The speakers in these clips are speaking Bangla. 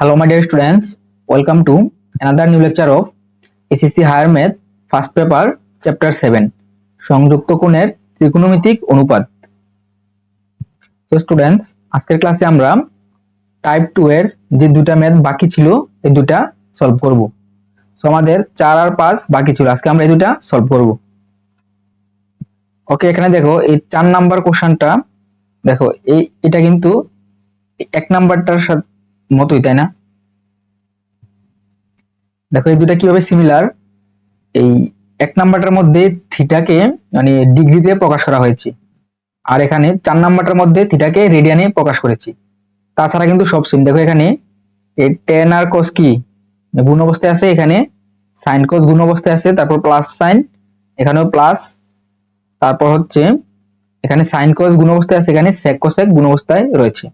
Hello, my dear students. Welcome to another new lecture of SSC Higher Math First Paper Chapter 7 সংযুক্ত কোণের ত্রিকোণমিতিক অনুপাত। তো স্টুডেন্টস আজকের ক্লাসে আমরা টাইপ টু এর যে দুটা ম্যাথ বাকি ছিল এই দুটা সলভ করব। সো আমাদের চার আর পাঁচ বাকি ছিল আজকে আমরা এই দুটা সলভ করব। ওকে এখানে দেখো এই চার নাম্বার কোশ্চেনটা দেখো এই এটা কিন্তু এক নাম্বারটার সাথে মতোই, তাই না? দেখো, এই দুটা কীভাবে সিমিলার এই এক নাম্বারটার মধ্যে থিটাকে মানে ডিগ্রিতে প্রকাশ করা হয়েছে। আর এখানে চার নাম্বারটার মধ্যে থিটাকে রেডিয়ানে প্রকাশ করেছি। তাছাড়া কিন্তু সব সেম দেখো, এখানে এই টেন আর কস কি? গুণ অবস্থায় আছে এখানে সাইন কস গুণ অবস্থায় আছে, তারপর প্লাস সাইন এখানেও প্লাস তারপর হচ্ছে এখানে সাইন কস গুণ অবস্থায় আছে, এখানে সেক কোসেক গুণ অবস্থায় রয়েছে।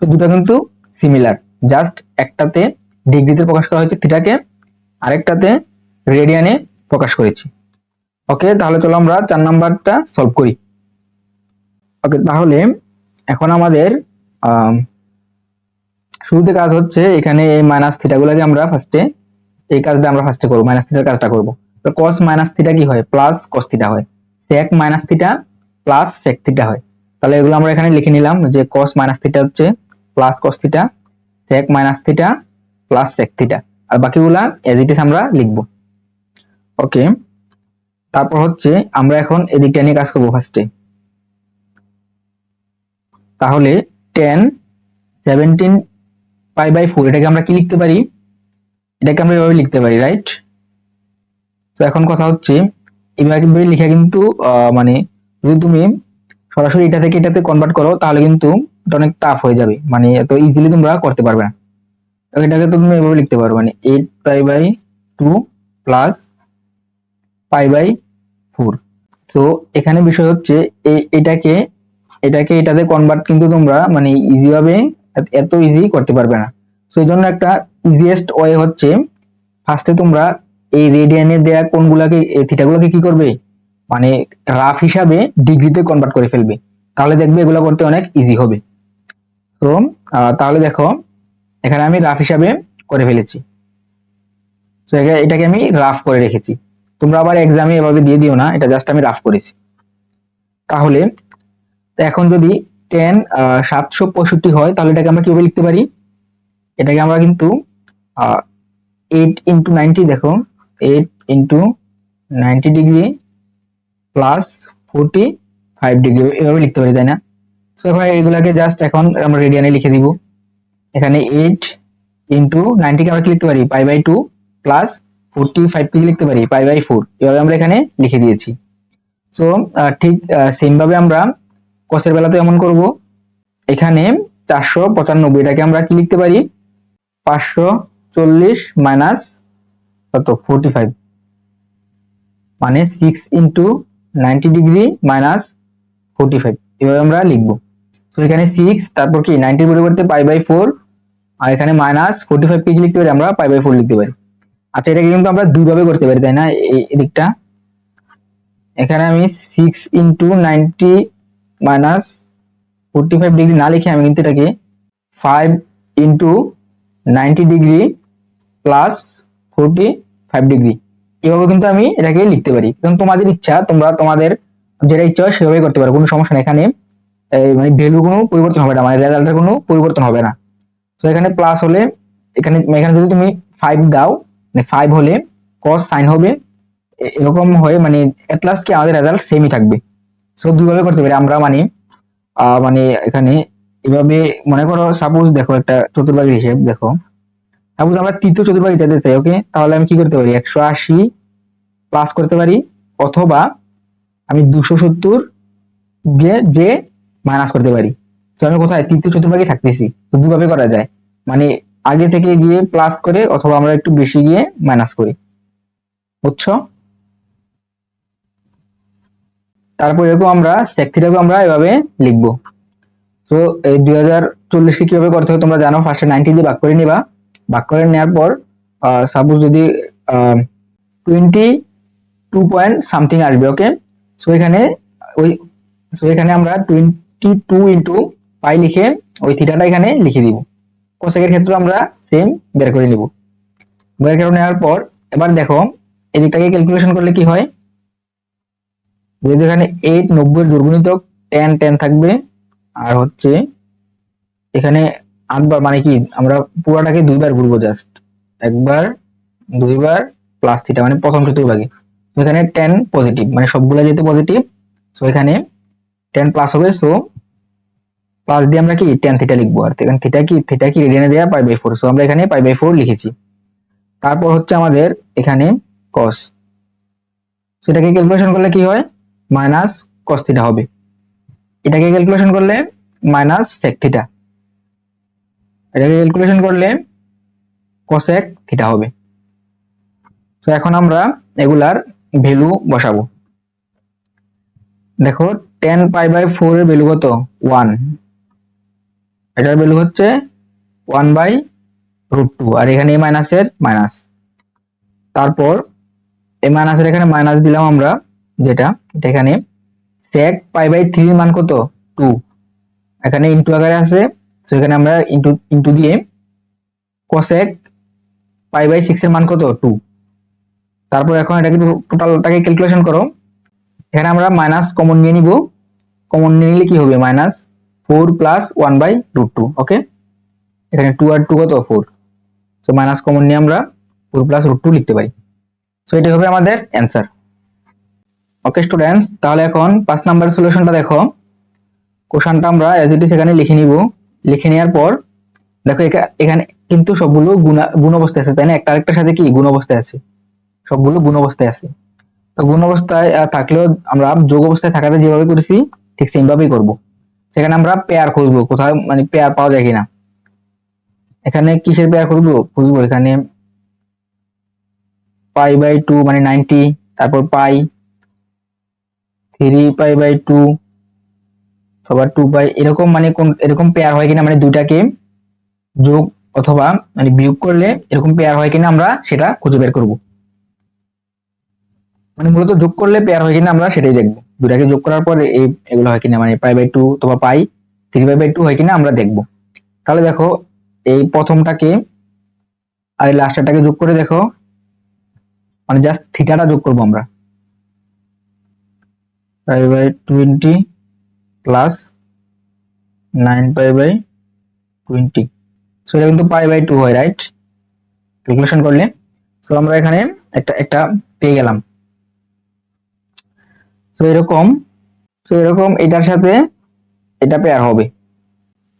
দুটা কিন্তু সিমিলার জাস্ট একটাতে ডিগ্রিতে প্রকাশ করা হয়েছে থিটাকে আরেকটাতে রেডিয়ানে প্রকাশ করেছি। ওকে তাহলে চলো আমরা চার নাম্বারটা সলভ করি। ওকে তাহলে এখন আমাদের আম, শুরুতে কাজ হচ্ছে এখানে এই মাইনাস থিটাগুলোকে আমরা ফার্স্টে এই কাজটা আমরা ফার্স্টে করব মাইনাস থিটার কাজটা করব। কস মাইনাস থিটা কি হয়? প্লাস কস থিটা হয়। Sec minus theta plus sec theta হয়। তাহলে এগুলো আমরা এখানে লিখে নিলাম যে কস মাইনাস থিটা হচ্ছে plus cos theta sec minus theta plus sec theta আর বাকিগুলা এজ ইট ইজ আমরা লিখব। ওকে তারপর হচ্ছে আমরা এখন এদিকটা নিয়ে কাজ করব ফার্স্টে তাহলে tan seventeen pi by four এটাকে আমরা কি লিখতে পারি? এটাকে আমরা এভাবে লিখতে পারি রাইট তো এখন কথা হচ্ছে, এভাবে লিখা কিন্তু মানে যদি তুমি সরাসরি এটা থেকে এটাতে কনভার্ট করো, তাহলে কিন্তু এটা অনেক টাফ হয়ে যাবে। মানে এত ইজিলি তোমরা করতে পারবে না। এটাকে তো তুমি এভাবে লিখতে পারো। মানে eight pi by two plus pi by four তো এখানে বিষয় হচ্ছে এটাকে এটাকে এটাতে কনভার্ট কিন্তু তোমরা মানে ইজি ভাবে এত- ইজি করতে পারবে না। এই জন্য একটা ইজিয়েস্ট ওয়ে হচ্ছে ফার্স্টে তোমরা এই রেডিয়ানে দেয়া কোনগুলাকে থিটাগুলোকে কি করবে? মানে রাফ হিসাবে ডিগ্রিতে কনভার্ট করে ফেলবে। তাহলে দেখবে এগুলো করতে অনেক ইজি হবে। তো তাহলে দেখো, এখানে আমি রাফ হিসাবে করে ফেলেছি। তো এটাকে আমি রাফ করে রেখেছি। তোমরা আবার এক্সামে এভাবে দিয়ে দিও না, এটা জাস্ট আমি রাফ করেছি। তাহলে, এখন যদি টেন সাতশো পঁয়ষট্টি হয়, তাহলে এটাকে আমরা কীভাবে লিখতে পারি? এটাকে আমরা কিন্তু এইট ইন্টু নাইনটি দেখো eight into ninety degree plus forty five degree এভাবে লিখতে পারি, তাই না? তো ভাই, এগুলাকে জাস্ট এখন আমরা রেডিয়ানে লিখে দিব। এখানে এইট ইন্টু নাইনটিকে আমরা লিখতে পারি? Pi by two plus forty five কে লিখতে পারি? পাই বাই ফোর এভাবে আমরা এখানে লিখে দিয়েছি। সো ঠিক সেম ভাবে আমরা কসের বেলাতে এমন করব। এখানে চারশো পঁচানব্বই এটাকে আমরা কি লিখতে পারি? পাঁচশো চল্লিশ মাইনাস কত? ফোরটি ফাইভ মানে six into ninety degree minus forty five এভাবে আমরা লিখব। তো এখানে সিক্স তারপর কি? নাইনটির পরিবর্তে পাই বাই ফোর আর এখানে মাইনাস ফোরটি ফাইভ কি লিখতে পারি, আমরা পাই বাই ফোর লিখতে পারি। আচ্ছা এটাকে কিন্তু আমরা দুইভাবে করতে পারি, তাই না? এই এদিকটা। এখানে আমি six into ninety minus forty five degree না লিখে আমি কিন্তু এটাকে five into ninety degree plus forty five degree এভাবে কিন্তু আমি এটাকে লিখতে পারি। কিন্তু তোমাদের ইচ্ছা, তোমরা তোমাদের যেটা ইচ্ছা হয় সেভাবে করতে পারো, কোনো সমস্যা নেই। এখানে মানে ভ্যালু কোনো পরিবর্তন হবে না মানে রেজাল্টের কোনো পরিবর্তন হবে না। তো এখানে প্লাস হলে, এখানে এখানে যদি তুমি ফাইভ দাও মানে ফাইভ হলে কস সাইন হবে এরকম হয়ে মানে এট কি আমাদের রেজাল্ট সেমই থাকবে। সো দুইভাবে করতে পারি। আমরা মানে মানে এখানে এভাবে, মনে করো সাপোজ দেখো একটা চতুর্ভাগের হিসেব, দেখো। সাপোজ আমরা তৃতীয় চতুর্ভাগ যেতে চাই ওকে তাহলে আমি কি করতে পারি? একশো আশি প্লাস করতে পারি, অথবা আমি দুশো সত্তর যে মাইনাস করতে পারি। তো আমি কোথায়? তৃতীয় চতুর্ভাগে থাকতেছি। তো দুভাবে করা যায়। মানে আগে থেকে গিয়ে প্লাস করে অথবা আমরা একটু বেশি গিয়ে মাইনাস করি। বুঝছ? তারপর এরকম আমরা theta আমরা এভাবে লিখব। তো এই দুই হাজার চল্লিশকে কীভাবে করতে হবে তোমরা জানো? ফার্স্টে নাইনটি দিয়ে ভাগ করে নিবা। ভাগ করে নেওয়ার পর সাপোজ যদি টোয়েন্টি টু পয়েন্ট সামথিং আসবে ওকে সো এখানে, ওই সো এখানে আমরা টোয়েন্টি টু ইন্টু পাই লিখে ওই থিটাটা এখানে লিখে দিব। কোসেকের ক্ষেত্রে আমরা সেম বের করে নিব। বের করে নেওয়ার পর এবার দেখো ক্যালকুলেশন করলে কি হয়? যেহেতু এখানে এইট নব্বই টেন টেন থাকবে, আর হচ্ছে এখানে আটবার মানে কি, আমরা পুরাটাকে দুইবার ঘুরবো জাস্ট একবার, দুইবার প্লাস থিটা মানে প্রথম চতুর্ভাগে। এখানে টেন পজিটিভ মানে সবগুলো যেহেতু পজিটিভ সো এখানে টেন প্লাস হবে সো প্লাস দিয়ে আমরা কি টেন থিটা লিখব আর এখানে থিটা কি থিটা কি রেডিয়ানে দেওয়া পাই বাই ফোর সো আমরা এখানে পাই বাই ফোর লিখেছি। তারপর হচ্ছে আমাদের এখানে কস সেটাকে ক্যালকুলেশন করলে কি হয়? মাইনাস কস থিটা হবে। এটাকে ক্যালকুলেশন করলে মাইনাস সেক থিটা এটাকে ক্যালকুলেশন করলে কোসেক থিটা হবে। তো এখন আমরা এগুলার ভ্যালু বসাবো। দেখো টেন পাই বাই ফোর এর ভ্যালু কত? ওয়ান এটার ভ্যালু হচ্ছে ওয়ান বাই রুট টু আর এখানে এই মাইনাসের মাইনাস তারপর এই মাইনাসের এখানে মাইনাস দিলাম আমরা যেটা, এটা এখানে সেক পাই বাই থ্রি মান কত? টু এখানে ইন্টু আকারে আছে তো এখানে আমরা ইন্টু ইন্টু দিয়ে কোসেক পাই বাই সিক্স এর মান কত? টু তারপর এখন এটাকে টোটালটাকে ক্যালকুলেশন করো। এখানে আমরা মাইনাস কমন নিয়ে নিব। কমন নিয়ে নিলে কি হবে? Minus four plus one by root two okay এখানে টু আর টু কত? ফোর তো মাইনাস কমন নিয়ে আমরা ফোর প্লাস রুট টু লিখতে পারি। তো এটি হবে আমাদের অ্যান্সার ওকে স্টুডেন্টস তাহলে এখন পাঁচ নাম্বার সলিউশনটা দেখো। কোশ্চানটা আমরা এজ ইট ইজ এখানে লিখে নিব। লিখে নেওয়ার পর, দেখো এখা- এখানে কিন্তু সবগুলো গুণা, গুণ অবস্থায় আছে, তাই না? একটা আরেকটার সাথে কি? গুণ অবস্থায় আছে। সবগুলো গুণ অবস্থায় আছে। তো গুণ অবস্থায় থাকলেও আমরা যোগ অবস্থায় থাকাতে যেভাবে করেছি, ঠিক সেম ভাবেই করব। সেখানে আমরা পেয়ার খুঁজবো কোথাও মানে পেয়ার পাওয়া যায় কিনা। এখানে কিসের পেয়ার খুঁজবো? খুঁজবো এখানে পাই বাই টু মানে নাইনটি তারপর pi three pi by two অথবা টু পাই এরকম মানে কোন, এরকম পেয়ার হয় কিনা মানে দুইটাকে যোগ অথবা মানে বিয়োগ করলে এরকম পেয়ার হয় কিনা আমরা সেটা খুঁজে বের করব। মানে মূলত যোগ করলে পেয়ার হয় কিনা আমরা সেটাই দেখব। দুটাকে যোগ করার পরে এই এগুলো হয় কিনা মানে পাই বাই টু অথবা pi three pi by two হয় কিনা আমরা দেখব। তাহলে দেখো, এই প্রথমটাকে আর এই লাস্টটাকে যোগ করে দেখো মানে জাস্ট থিটাটা যোগ করব আমরা। Pi by twenty plus nine pi by twenty so এটা কিন্তু পাই বাই টু হয় রাইট ক্যালকুলেশন করলে। সো আমরা এখানে একটা একটা পেয়ে গেলাম। সো এরকম সো এরকম এটার সাথে এটা পেয়ার হবে।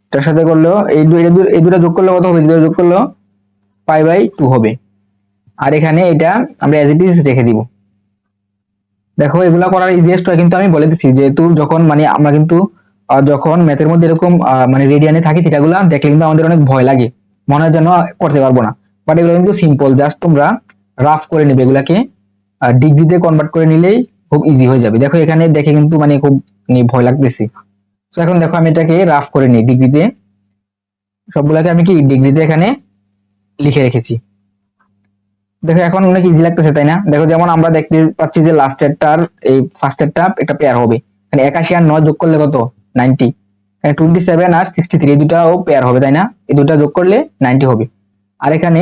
এটার সাথে করলেও এই এই দুটো যোগ করলে কত হবে? দুটো যোগ করলেও পাই বাই টু হবে। আর এখানে এটা আমরা অ্যাজ ইট ইজ রেখে দিব। দেখো, এগুলা করার ইজিয়েস্ট হয়, কিন্তু আমি বলে দিচ্ছি, যেহেতু যখন মানে আমরা কিন্তু যখন ম্যাথের মধ্যে এরকম মানে রেডিয়ানে থাকি সেটাগুলা দেখলে কিন্তু আমাদের অনেক ভয় লাগে। মনে হয় যেন করতে পারব না। বাট এগুলো কিন্তু সিম্পল জাস্ট তোমরা রাফ করে নেবে। এগুলাকে ডিগ্রিতে কনভার্ট করে নিলেই খুব ইজি হয়ে যাবে। দেখো এখানে দেখে কিন্তু মানে খুব মানে ভয় লাগতেছে। তো এখন দেখো আমি এটাকে রাফ করে নিই ডিগ্রিতে সবগুলাকে আমি কি ডিগ্রিতে এখানে লিখে রেখেছি। দেখো এখন অনেক ইজি লাগতেছে, তাই না? দেখো যেমন আমরা দেখতে পাচ্ছি যে লাস্টেরটার এই ফার্স্টেরটা একটা পেয়ার হবে। মানে একাশি আর নয় যোগ করলে কত? নাইনটি টোয়েন্টি সেভেন আর সিক্সটি থ্রি দুটাও পেয়ার হবে, তাই না? এই দুটা যোগ করলে নাইনটি হবে। আর এখানে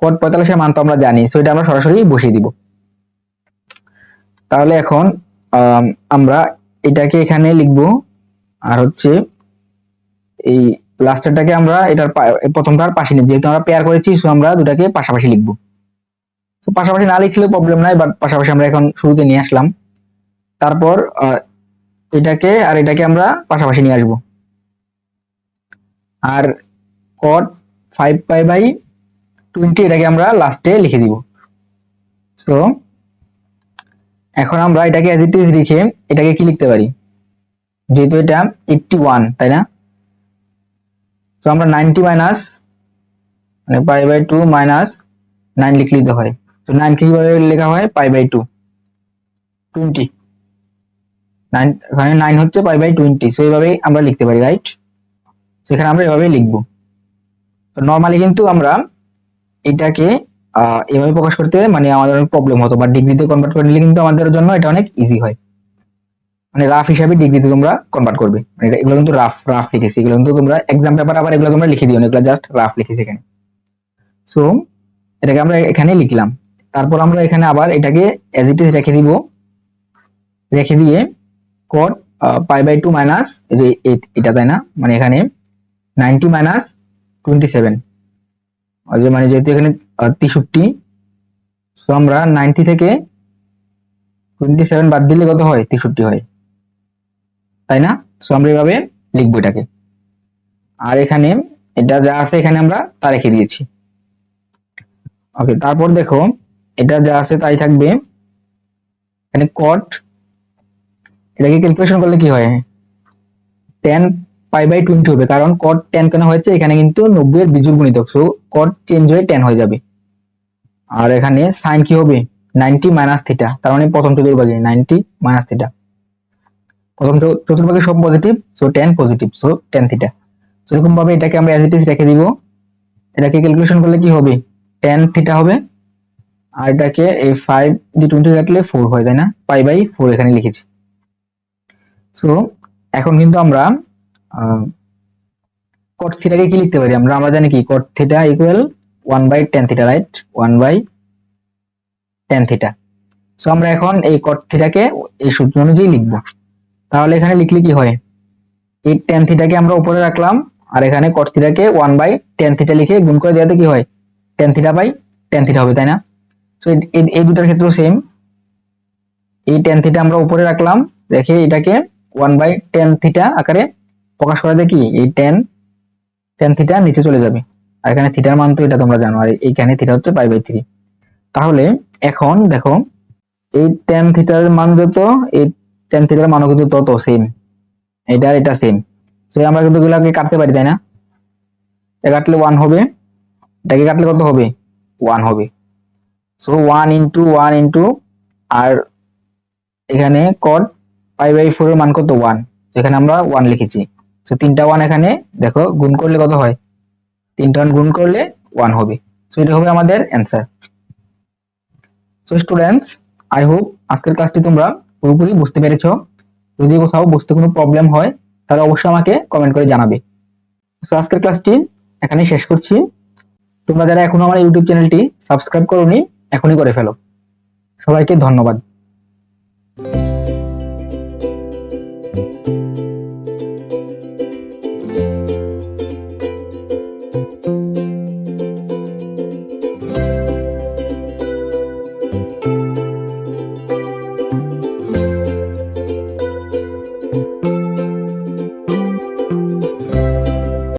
কোড পঁয়তাল্লিশের মান তো আমরা জানি সো এটা আমরা সরাসরি বসিয়ে দিব। তাহলে এখন আম, আমরা এটাকে এখানে লিখব আর হচ্ছে এই লাস্টেরটাকে আমরা এটার প্রথমটার পাশে নিব যেহেতু আমরা পেয়ার করেছি সো আমরা দুটাকে পাশাপাশি লিখব। তো পাশাপাশি না লিখলেও প্রবলেম নাই বাট পাশাপাশি আমরা এখন শুরুতে নিয়ে আসলাম। তারপর এটাকে আর এটাকে আমরা পাশাপাশি নিয়ে আসব। আর cot five pi by twenty এটাকে আমরা লাস্টে লিখে দিব। সো এখন আমরা এটাকে অ্যাজ ইট ইজ লিখে এটাকে কি লিখতে পারি? যেহেতু এটা এইটটি ওয়ান তাই না? তো আমরা নাইনটি মাইনাস মানে pi by two minus nine লিখলেই তো হয়। তো নাইন কীভাবে লেখা হয়? Pi by two twenty nine nine হচ্ছে পাই বাই টোয়েন্টি সো এইভাবেই আমরা লিখতে পারি রাইট সেখানে আমরা এভাবেই লিখব। তো নর্মালি কিন্তু আমরা এটাকে এভাবে প্রকাশ করতে মানে আমাদের অনেক প্রবলেম হতো, বা ডিগ্রিতে কনভার্ট করে নিলে কিন্তু আমাদের জন্য এটা অনেক ইজি হয়। মানে রাফ হিসাবে ডিগ্রিতে তোমরা কনভার্ট করবে। মানে এগুলো কিন্তু রাফ রাফ লিখেছি। এগুলো কিন্তু তোমরা এক্সাম পেপার আবার এগুলো তোমরা লিখে দিও এগুলো জাস্ট রাফ লিখেছি এখানে। সো এটাকে আমরা এখানে লিখলাম। তারপর আমরা এখানে আবার এটাকে এজ ইট ইজ রেখে দিব। রেখে দিয়ে cot pi by two minus এটা তাই না? মানে এখানে নাইনটি মাইনাস টোয়েন্টি সেভেন মানে যেহেতু এখানে তেষট্টি। সো আমরা নাইনটি থেকে টোয়েন্টি সেভেন বাদ দিলে কত হয়? তেষট্টি হয়। তাই না? সো আমরা এভাবে লিখব এটাকে। আর এখানে এটা যা আছে এখানে আমরা তা রেখে দিয়েছি। ওকে তারপর দেখো, এটা যা আছে তাই থাকবে। এখানে কট এটাকে ক্যালকুলেশন করলে কি হয়? টেন পাই বাই টোয়েন্টি হবে। কারণ কট টেন কেন হয়েছে? এখানে কিন্তু নব্বই এর বিজুর গুণিতক। সো কট চেঞ্জ হয়ে টেন হয়ে যাবে। আর এখানে সাইন কি হবে? নাইনটি মাইনাস থিটা তার মানে প্রথম চতুর্ভাগে নাইনটি মাইনাস থিটা প্রথম চতুর্ভাগে সব positive so tan positive so tan theta সেরকম ভাবে এটাকে আমরা অ্যাজ ইট ইজ রেখে দিব। এটাকে ক্যালকুলেশন করলে কি হবে? টেন থিটা হবে। আর এটাকে এই ফাইভ ডি টোয়েন্টি কাটলে ফোর হয়, তাই না? পাই বাই ফোর এখানে লিখেছি। সো এখন কিন্তু আমরা কট থিটাকে কি লিখতে পারি? আমরা আমরা জানি কি? Cot theta equal one by ten theta right one by ten theta so আমরা এখন এই কট থিটাকে এই সূত্র অনুযায়ী লিখব। তাহলে এখানে লিখলে কি হয়? এই টেন থিটাকে আমরা উপরে রাখলাম, আর এখানে কট থিটাকে ওয়ান বাই টেন থিটা লিখে গুণ করে দেওয়াতে কি হয়? Ten theta by ten theta হবে, তাই না? সো এই দুটার ক্ষেত্রেও সেম এই টেন থিটা আমরা উপরে রাখলাম রেখে এটাকে ওয়ান বাই টেন থিটা আকারে প্রকাশ করা দেখি এই টেন টেন থিটা নিচে চলে যাবে। আর এখানে থিটার মান তো এটা তোমরা জানো, আর এইখানে থিটা হচ্ছে পাই বাই থ্রি তাহলে এখন দেখো, এই টেন থিটার মান যত, এই টেন থিটার মানও কিন্তু তত সেম এটা এটা সেম তো আমরা কিন্তু এগুলাকে কাটতে পারি, তাই না? এটা কাটলে ওয়ান হবে, এটাকে কাটলে কত হবে? ওয়ান হবে। So one into one into আর এখানে কট পাই বাই ফোর এর মান কত? ওয়ান এখানে আমরা ওয়ান লিখেছি। তো তিনটা ওয়ান এখানে, দেখো, গুণ করলে কত হয়? তিনটা ওয়ান গুণ করলে ওয়ান হবে। সো এটা হবে আমাদের answer so students I hope আজকের ক্লাসটি তোমরা পুরোপুরি বুঝতে পেরেছ। যদি কোথাও বুঝতে কোনো প্রবলেম হয়, তাহলে অবশ্যই আমাকে কমেন্ট করে জানাবে। সো আজকের ক্লাসটি এখানেই শেষ করছি। তোমরা যারা এখনও আমার ইউটিউব চ্যানেলটি সাবস্ক্রাইব করোনি, এখনই করে ফেলো। সবাইকে ধন্যবাদ।